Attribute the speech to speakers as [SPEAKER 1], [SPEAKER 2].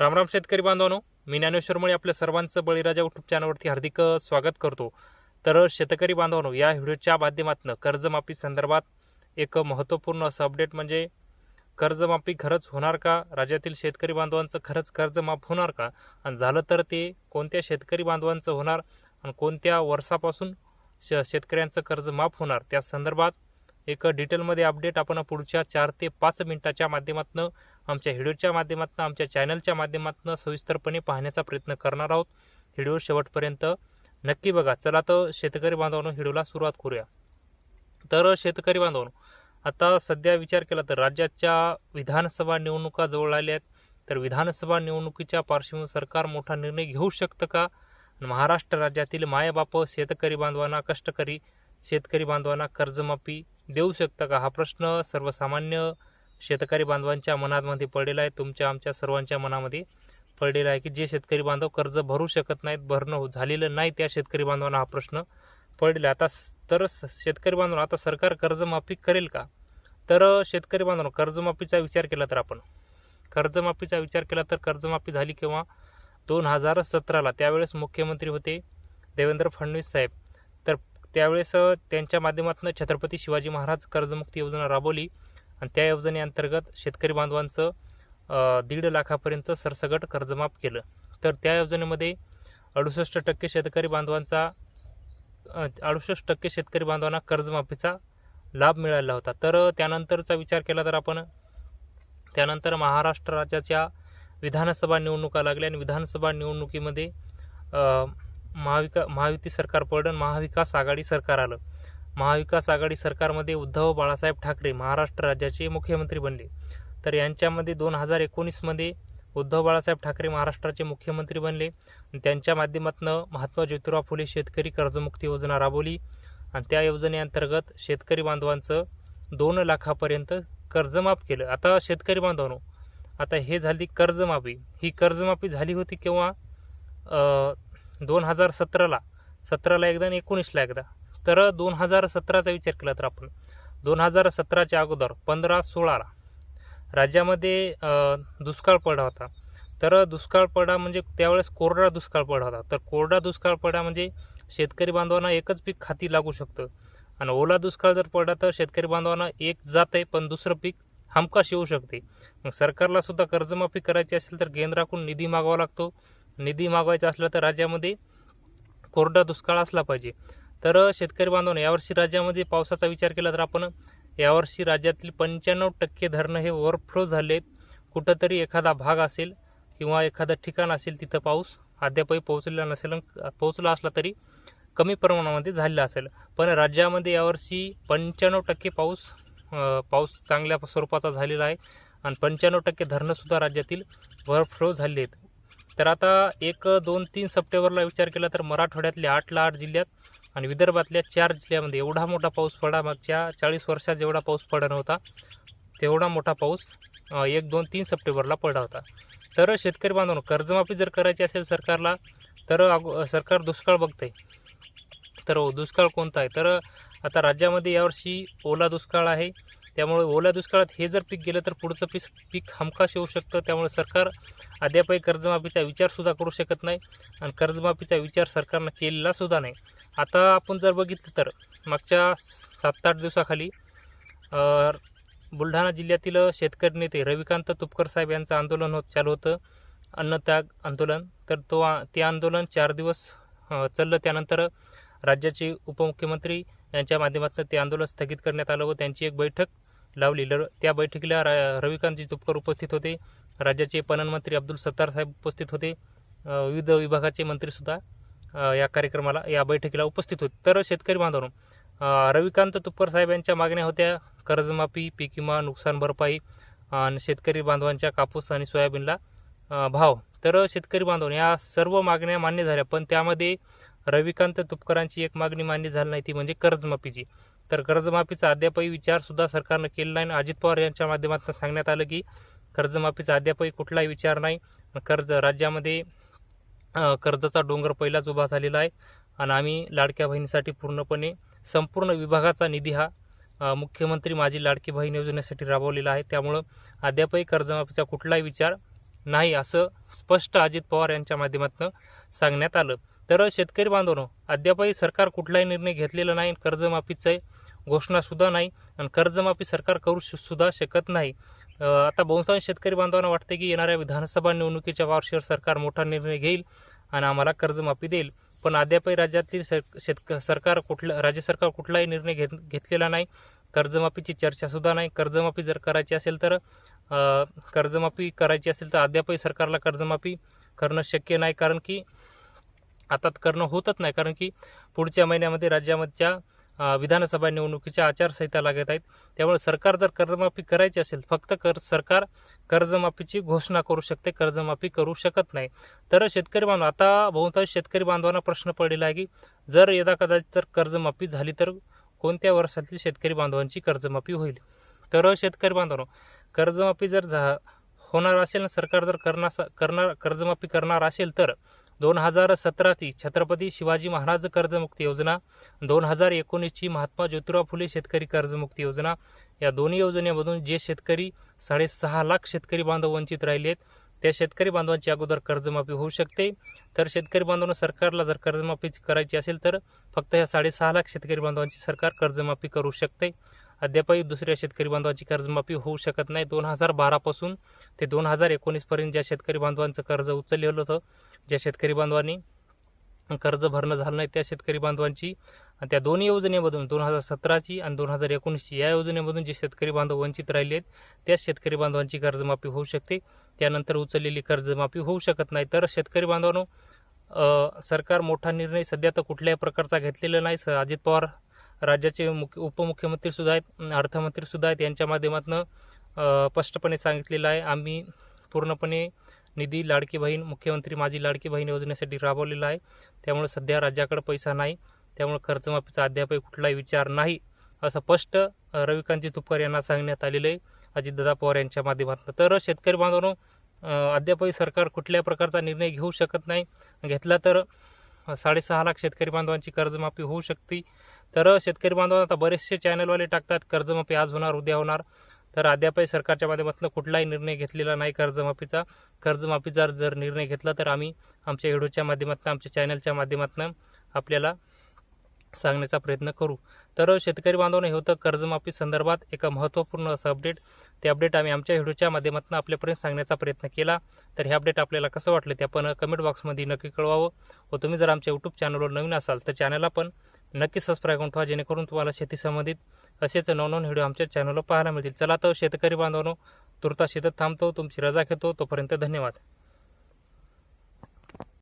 [SPEAKER 1] रामराम शेतकरी बांधवांनो मी ज्ञानेश्वरमुळे आपल्या सर्वांचं बळीराजा युट्यूब चॅनलवरती हार्दिक स्वागत करतो. तर शेतकरी बांधवांनो या व्हिडिओच्या माध्यमातून कर्जमाफी संदर्भात एक महत्त्वपूर्ण असं अपडेट म्हणजे कर्जमाफी खरंच होणार का? राज्यातील शेतकरी बांधवांचं खरंच कर्ज माफ होणार का? आणि झालं तर ते कोणत्या शेतकरी बांधवांचं होणार? आणि कोणत्या वर्षापासून श शेतकऱ्यांचं कर्ज माफ होणार? त्या संदर्भात एक डिटेलमध्ये अपडेट आपण पुढच्या चार ते पाच मिनिटाच्या माध्यमातून आमच्या व्हिडिओच्या माध्यमातून आमच्या चॅनलच्या माध्यमातून सविस्तरपणे पाहण्याचा प्रयत्न करणार आहोत. व्हिडिओ शेवटपर्यंत नक्की बघा. चला तर शेतकरी बांधवांनो व्हिडिओला सुरुवात करूया. तर शेतकरी बांधवांनो आता सध्या विचार केला तर राज्याच्या विधानसभा निवडणुका जवळ आल्या आहेत. तर विधानसभा निवडणुकीच्या पार्श्वभूमीवर सरकार मोठा निर्णय घेऊ शकतं का? महाराष्ट्र राज्यातील मायबाप शेतकरी बांधवांना कष्टकरी शेतकरी बांधवांना कर्जमाफी देऊ शकतं का? हा प्रश्न सर्वसामान्य शेतकरी बांधवांच्या मनामध्ये पडलेला आहे तुमच्या आमच्या सर्वांच्या मनामध्ये पडलेला आहे की जे शेतकरी बांधव कर्ज भरू शकत नाहीत भरणं हो- झालेलं नाही त्या शेतकरी बांधवांना हा प्रश्न पडलेला आहे. आता तर शेतकरी बांधवांना आता सरकार कर्जमाफी करेल का? तर शेतकरी बांधव कर्जमाफीचा विचार केला तर आपण. कर्जमाफीचा विचार केला तर कर्जमाफी झाली किंवा दोन हजार सतराला त्यावेळेस मुख्यमंत्री होते देवेंद्र फडणवीस साहेब. तर त्यावेळेस त्यांच्या माध्यमातून छत्रपती शिवाजी महाराज कर्जमुक्ती योजना राबवली. आणि त्या योजनेअंतर्गत शेतकरी बांधवांचं दीड लाखापर्यंत सरसगट कर्जमाफ केलं. तर त्या योजनेमध्ये अडुसष्ट टक्के शेतकरी बांधवांचा अडुसष्ट टक्के शेतकरी बांधवांना कर्जमाफीचा लाभ मिळाला होता. तर त्यानंतरचा विचार केला तर आपण त्यानंतर महाराष्ट्र राज्याच्या विधानसभा निवडणुका लागल्या आणि विधानसभा निवडणुकीमध्ये महाविका महायुती सरकार पडलं महाविकास आघाडी सरकार आलं. महाविकास आघाडी सरकारमध्ये उद्धव बाळासाहेब ठाकरे महाराष्ट्र राज्याचे मुख्यमंत्री बनले. तर यांच्यामध्ये दोन हजार एकोणीसमध्ये उद्धव बाळासाहेब ठाकरे महाराष्ट्राचे मुख्यमंत्री बनले. आणि त्यांच्या माध्यमातून महात्मा ज्योतिराव फुले शेतकरी कर्जमुक्ती योजना राबवली. आणि त्या योजनेअंतर्गत शेतकरी बांधवांचं दोन लाखापर्यंत कर्जमाफ केलं. आता शेतकरी बांधवांनो आता हे झाली कर्जमाफी. ही कर्जमाफी झाली होती केव्हा? दोन हजार सतराला. सतराला एकदा आणि एकोणीसला एकदा. तर दोन हजार सतराचा विचार केला तर आपण. दोन हजार सतराच्या अगोदर पंधरा सोळाला राज्यामध्ये दुष्काळ पडला होता. तर दुष्काळ पडा म्हणजे त्यावेळेस कोरडा दुष्काळ पडला होता. तर कोरडा दुष्काळ पडा म्हणजे शेतकरी बांधवांना एकच पीक खाती लागू शकतं. आणि ओला दुष्काळ जर पडला तर शेतकरी बांधवांना एक जात आहे पण दुसरं पीक हमखास येऊ शकते. मग सरकारला सुद्धा कर्जमाफी करायची असेल तर केंद्राकडून निधी मागावा लागतो. निधी मागवायचा असला तर राज्यामध्ये कोरडा दुष्काळ असला पाहिजे. तर शेतकरी बांधवांनो यावर्षी राज्यामध्ये पावसाचा विचार केला तर आपण यावर्षी राज्यातील पंच्याण्णव टक्के धरणं हे ओव्हरफ्लो झाले आहेत कुठंतरी एखादा भाग असेल किंवा एखादं ठिकाण असेल तिथं पाऊस अद्यापही पोहोचलेला नसेल पोहोचला असला तरी कमी प्रमाणामध्ये झालेला असेल. पण राज्यामध्ये यावर्षी पंच्याण्णव टक्के पाऊस पाऊस चांगल्या स्वरूपाचा झालेला आहे आणि पंच्याण्णव टक्के धरणंसुद्धा राज्यातील ओव्हरफ्लो झाले आहेत. तर आता एक दोन तीन सप्टेंबरला विचार केला तर मराठवाड्यातल्या आठला आठ जिल्ह्यात आणि विदर्भातल्या चार जिल्ह्यामध्ये एवढा मोठा पाऊस पडा मागच्या चाळीस वर्षात जेवढा पाऊस पडला नव्हता तेवढा मोठा पाऊस एक दोन तीन सप्टेंबरला पडला होता. तर शेतकरी बांधवांनो कर्जमाफी जर करायची असेल सरकारला तर अगो सरकार दुष्काळ बघतंय. तर दुष्काळ कोणता आहे? तर आता राज्यामध्ये यावर्षी ओला दुष्काळ आहे त्यामुळे ओल्या दुष्काळात हे जर पीक गेलं तर पुढचं पीक पीक हमखास येऊ शकतं. त्यामुळे सरकार अद्यापही कर्जमाफीचा विचारसुद्धा करू शकत नाही आणि कर्जमाफीचा विचार सरकारनं केलेलासुद्धा नाही. आता आपण जर बघितलं तर मागच्या सात आठ दिवसाखाली बुलढाणा जिल्ह्यातील शेतकरी नेते रविकांत तुपकर साहेब यांचं आंदोलन होत चालू होतं. अन्नत्याग आंदोलन. तर तो ते आंदोलन चार दिवस चाललं. त्यानंतर राज्याचे उपमुख्यमंत्री यांच्या माध्यमातून ते आंदोलन स्थगित करण्यात आलं व त्यांची एक बैठक लावली. ल त्या बैठकीला रा रविकांतजी तुपकर उपस्थित होते. राज्याचे पणन मंत्री अब्दुल सत्तार साहेब उपस्थित होते. विविध विभागाचे मंत्रीसुद्धा या कार्यक्रमाला या बैठकीला उपस्थित होते. तर शेतकरी बांधवांनो रविकांत तुपकर साहेब यांच्या मागण्या होत्या. कर्जमाफी पीक विमा नुकसान भरपाई आणि शेतकरी बांधवांच्या कापूस आणि सोयाबीनला भाव. तर शेतकरी बांधव या सर्व मागण्या मान्य झाल्या पण त्यामध्ये रविकांत तुपकरांची एक मागणी मान्य झाली नाही ती म्हणजे कर्जमाफीची. तर कर्जमाफीचा अद्यापही विचारसुद्धा सरकारनं केलेला आहे आणि अजित पवार यांच्या माध्यमातून सांगण्यात आलं की कर्जमाफीचा अद्यापही कुठलाही विचार नाही. कर्ज राज्यामध्ये कर्जाचा डोंगर पहिलाच उभा झालेला आहे आणि आम्ही लाडक्या बहिणीसाठी पूर्णपणे संपूर्ण विभागाचा निधी हा मुख्यमंत्री माझी लाडकी बहीण योजनेसाठी राबवलेला आहे. त्यामुळं अद्यापही कर्जमाफीचा कुठलाही विचार नाही असं स्पष्ट अजित पवार यांच्या माध्यमातून सांगण्यात आलं. तर शेतकरी बांधवनो अद्यापही सरकार कुठलाही निर्णय घेतलेला नाही कर्जमाफीचं घोषणासुद्धा नाही आणि कर्जमाफी सरकार करू सुद्धा शकत नाही. आता बहुतांश शेतकरी बांधवांना वाटते की येणाऱ्या विधानसभा निवडणुकीच्या वार्षिकवर सरकार मोठा निर्णय घेईल आणि आम्हाला कर्जमाफी देईल. पण अद्यापही राज्यातील सर शेतक सरकार कुठलं राज्य सरकार कुठलाही निर्णय घेत घेतलेला नाही. कर्जमाफीची चर्चासुद्धा नाही. कर्जमाफी जर करायची असेल तर कर्जमाफी करायची असेल तर अद्यापही सरकारला कर्जमाफी करणं शक्य नाही. कारण की आता करणं होतच नाही कारण की पुढच्या महिन्यामध्ये राज्यामधच्या विधानसभा निवडणुकीच्या आचारसंहिता लागत आहेत. त्यामुळे सरकार जर कर्जमाफी करायची असेल फक्त कर सरकार कर्जमाफीची घोषणा करू शकते कर्जमाफी करू शकत नाही. तर शेतकरी बांधव आता बहुतांश शेतकरी बांधवांना प्रश्न पडलेला आहे की जर यदा कदाचित जर कर्जमाफी झाली तर कोणत्या वर्षातील शेतकरी बांधवांची कर्जमाफी होईल? तर शेतकरी बांधवांनो कर्जमाफी जर झा होणार असेल ना सरकार जर करणार करणार कर्जमाफी करणार असेल तर दोन हजार सतराची छत्रपती शिवाजी महाराज कर्जमुक्ती योजना दोन हजार एकोणीसची महात्मा ज्योतिराव फुले शेतकरी कर्जमुक्ती योजना या दोन्ही योजनेमधून जे शेतकरी साडेसहा लाख शेतकरी बांधव वंचित राहिले आहेत त्या शेतकरी बांधवांची अगोदर कर्जमाफी होऊ शकते. तर शेतकरी बांधवांना सरकारला जर कर्जमाफी करायची असेल तर फक्त या साडेसहा लाख शेतकरी बांधवांची सरकार कर्जमाफी करू शकते. अद्यापही दुसऱ्या शेतकरी बांधवांची कर्जमाफी होऊ शकत नाही. दोन हजार बारापासून ते दोन हजार एकोणीसपर्यंत ज्या शेतकरी बांधवांचं कर्ज उचललेलं होतं ज्या शेतकरी बांधवांनी कर्ज भरणं झालं नाही त्या शेतकरी बांधवांची आणि त्या दोन्ही योजनेमधून दोन हजार सतराची आणि दोन हजार एकोणीसची या योजनेमधून जे शेतकरी बांधव वंचित राहिले आहेत त्या शेतकरी बांधवांची कर्जमाफी होऊ शकते. त्यानंतर उचललेली कर्जमाफी होऊ शकत नाही. तर शेतकरी बांधवांनो सरकार मोठा निर्णय सध्या तर कुठल्याही प्रकारचा घेतलेला नाही. स- अजित पवार राज्याचे मुख्य उपमुख्यमंत्री सुद्धा आहेत अर्थमंत्री सुद्धा आहेत यांच्या माध्यमातून स्पष्टपणे सांगितलेलं आहे. आम्ही पूर्णपणे निधी लाडकी बहीण मुख्यमंत्री माझी लाडकी बहीण योजनेसाठी राबवलेला आहे. त्यामुळे सध्या राज्याकडे पैसा नाही. त्यामुळे कर्जमाफीचा अद्यापही कुठलाही विचार नाही असं स्पष्ट रविकांत रविकांतजी तुपकर यांना सांगण्यात आलेलं आहे. अजितदादा पवार यांच्या माध्यमातून. तर शेतकरी बांधवांनो अद्यापही सरकार कुठल्याही प्रकारचा निर्णय घेऊ शकत नाही. घेतला तर साडेसहा लाख शेतकरी बांधवांची कर्जमाफी होऊ शकते. तर शेतकरी बांधवांना आता बरेचसे चॅनलवाले टाकतात कर्जमाफी आज होणार उद्या होणार. तर अद्यापही सरकारच्या माध्यमातून कुठलाही निर्णय घेतलेला नाही कर्जमाफीचा. कर्जमाफीचा जर निर्णय घेतला तर आम्ही आमच्या व्हिडिओच्या माध्यमातून आमच्या चॅनलच्या माध्यमातून आपल्याला सांगण्याचा प्रयत्न करू. तर शेतकरी बांधवांना हे होतं कर्जमाफी संदर्भात एक महत्त्वपूर्ण असं अपडेट ते अपडेट आम्ही आमच्या व्हिडिओच्या माध्यमातून आपल्यापर्यंत सांगण्याचा प्रयत्न केला. तर हे अपडेट आपल्याला कसं वाटलं ते आपण कमेंट बॉक्समध्ये नक्की कळवावं. व तुम्ही जर आमच्या यूट्यूब चॅनलवर नवीन असाल तर चॅनलला पण नक्की सबस्क्राईब करून ठेवा जेणेकरून तुम्हाला शेती संबंधित असेच नवनवन व्हिडिओ आमच्या चॅनलवर पाहायला मिळतील. चला तर शेतकरी बांधवांनो तुर्ता शेतात थांबतो तुमची रजा घेतो. तोपर्यंत धन्यवाद.